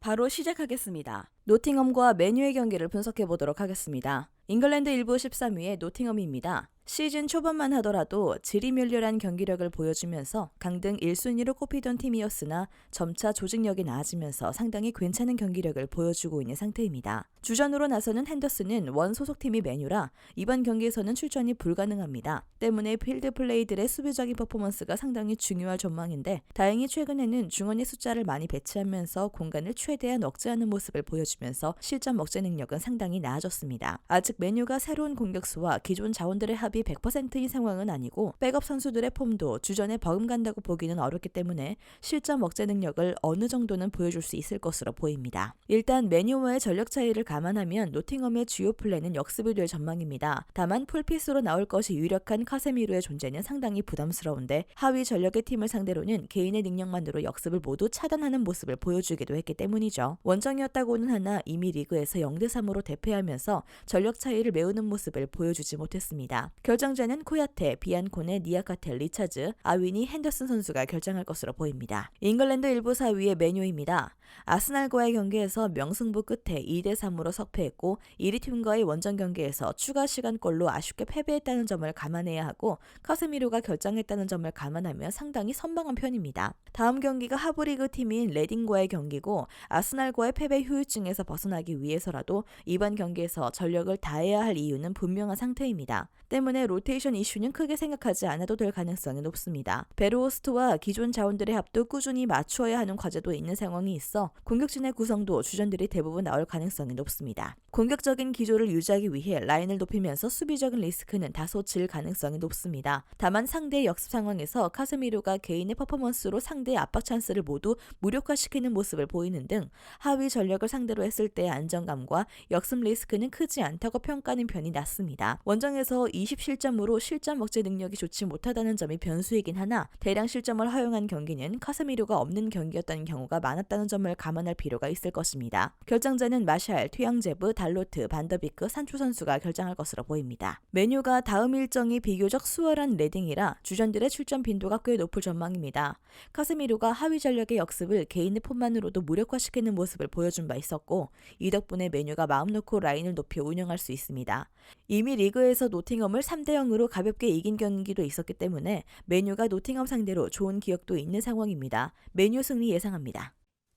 바로 시작하겠습니다. 노팅엄과 메뉴의 경기를 분석해 보도록 하겠습니다. 잉글랜드 일부 13위의 노팅엄입니다. 시즌 초반만 하더라도 지리멸렬한 경기력을 보여주면서 강등 1순위로 꼽히던 팀이었으나 점차 조직력이 나아지면서 상당히 괜찮은 경기력을 보여주고 있는 상태입니다. 주전으로 나서는 핸더슨은 원 소속팀이 메뉴라 이번 경기에서는 출전이 불가능합니다. 때문에 필드 플레이들의 수비적인 퍼포먼스가 상당히 중요할 전망인데 다행히 최근에는 중원의 숫자를 많이 배치하면서 공간을 최대한 억제하는 모습을 보여주면서 실점 억제 능력은 상당히 나아졌습니다. 아직 메뉴가 새로운 공격수와 기존 자원들의 합이 100%인 상황은 아니고 백업 선수들의 폼도 주전에 버금간다고 보기는 어렵기 때문에 실점 억제 능력을 어느 정도는 보여줄 수 있을 것으로 보입니다. 일단 메뉴와의 전력 차이를 감안하면 노팅엄의 주요 플랜은 역습이 될 전망입니다. 다만 풀피스로 나올 것이 유력한 카세미로의 존재는 상당히 부담스러운데 하위 전력의 팀을 상대로는 개인의 능력만으로 역습을 모두 차단하는 모습을 보여주기도 했기 때문이죠. 원정이었다고는 하나 이미 리그에서 0대 3으로 대패하면서 전력 차이를 메우는 모습을 보여주지 못했습니다. 결정자는 코야테, 비안콘의 니아카텔, 리차즈, 아위니, 핸더슨 선수가 결정할 것으로 보입니다. 잉글랜드 일부 4위의 메뉴입니다. 아스날과의 경기에서 명승부 끝에 2대 3으로 석패했고 1위 팀과의 원정 경기에서 추가 시간골로 아쉽게 패배했다는 점을 감안해야 하고 카세미로가 결정했다는 점을 감안하면 상당히 선방한 편입니다. 다음 경기가 하브리그 팀인 레딩과의 경기고 아스날과의 패배 후유증에서 벗어나기 위해서라도 이번 경기에서 전력을 다해야 할 이유는 분명한 상태입니다. 때문에 로테이션 이슈는 크게 생각하지 않아도 될 가능성이 높습니다. 베르호스트와 기존 자원들의 합도 꾸준히 맞추어야 하는 과제도 있는 상황이 있어 공격진의 구성도 주전들이 대부분 나올 가능성이 높습니다. 공격적인 기조를 유지하기 위해 라인을 높이면서 수비적인 리스크는 다소 질 가능성이 높습니다. 다만 상대의 역습 상황에서 카스미로가 개인의 퍼포먼스로 상대의 압박 찬스를 모두 무력화시키는 모습을 보이는 등 하위 전력을 상대로 했을 때의 안정감과 역습 리스크는 크지 않다고 평가하는 편이 낮습니다. 원정에서 20실점으로 실점 억제 능력이 좋지 못하다는 점이 변수이긴 하나 대량 실점을 허용한 경기는 카스미로가 없는 경기였다는 경우가 많았다는 점을 감안할 필요가 있을 것입니다. 결정자는 마샬, 튀앙제브, 달 로트, 반더비크, 산초 선수가 결정할 것으로 보입니다. 메뉴가 다음 일정이 비교적 수월한 레딩이라 주전들의 출전 빈도가 꽤 높을 전망입니다. 카스미로가 하위 전력의 역습을 개인의 폼만으로도 무력화시키는 모습을 보여준 바 있었고 이 덕분에 메뉴가 마음 놓고 라인을 높여 운영할 수 있습니다. 이미 리그에서 노팅엄을 3대 0으로 가볍게 이긴 경기도 있었기 때문에 메뉴가 노팅엄 상대로 좋은 기억도 있는 상황입니다. 메뉴 승리 예상합니다.